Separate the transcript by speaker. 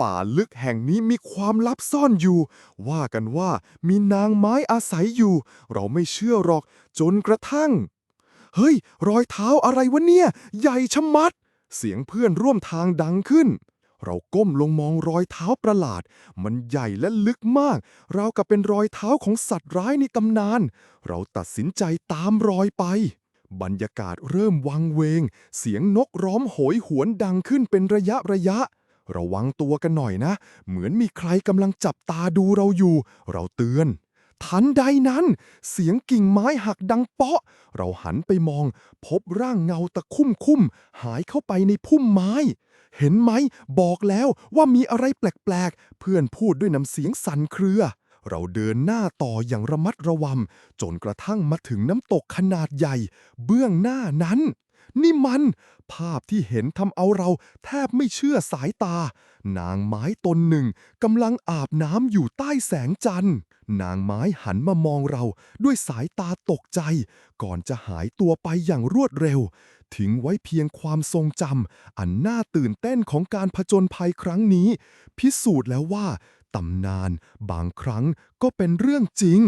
Speaker 1: ป่าลึกแห่งนี้มีความลับซ่อนอยู่ ว่ากันว่ามีนางไม้อาศัยอยู่ เราไม่เชื่อหรอกจนกระทั่ง เฮ้ย รอยเท้าอะไรวะเนี่ย ใหญ่ชะมัด เสียงเพื่อนร่วมทางดังขึ้น เราก้มลงมองรอยเท้าประหลาด มันใหญ่และลึกมาก ราวกับเป็นรอยเท้าของสัตว์ร้ายในตำนาน เราตัดสินใจตามรอยไปบรรยากาศเริ่มวังเวง เสียงนกร้องโหยหวนดังขึ้นเป็นระยะระยะ ระวังตัวกันหน่อยนะ เหมือนมีใครกำลังจับตาดูเราอยู่ เราเตือน ทันใดนั้น เสียงกิ่งไม้หักดังเปาะ เราหันไปมอง พบร่างเงาตะคุ่มคุ่มหายเข้าไปในพุ่มไม้ เห็นไหม บอกแล้วว่ามีอะไรแปลกๆ เพื่อนพูดด้วยน้ำเสียงสั่นเครือเราเดินหน้าต่ออย่างระมัดระวังจนกระทั่งมาถึงน้ำตกขนาดใหญ่ เบื้องหน้านั้น นี่มัน ภาพที่เห็นทำเอาเราแทบไม่เชื่อสายตา นางไม้ตนหนึ่งกำลังอาบน้ำอยู่ใต้แสงจันทร์ นางไม้หันมามองเราด้วยสายตาตกใจ ก่อนจะหายตัวไปอย่างรวดเร็ว ทิ้งไว้เพียงความทรงจำอันน่าตื่นเต้นของการผจญภัยครั้งนี้ พิสูจน์แล้วว่าตำนานบางครั้งก็เป็นเรื่องจริง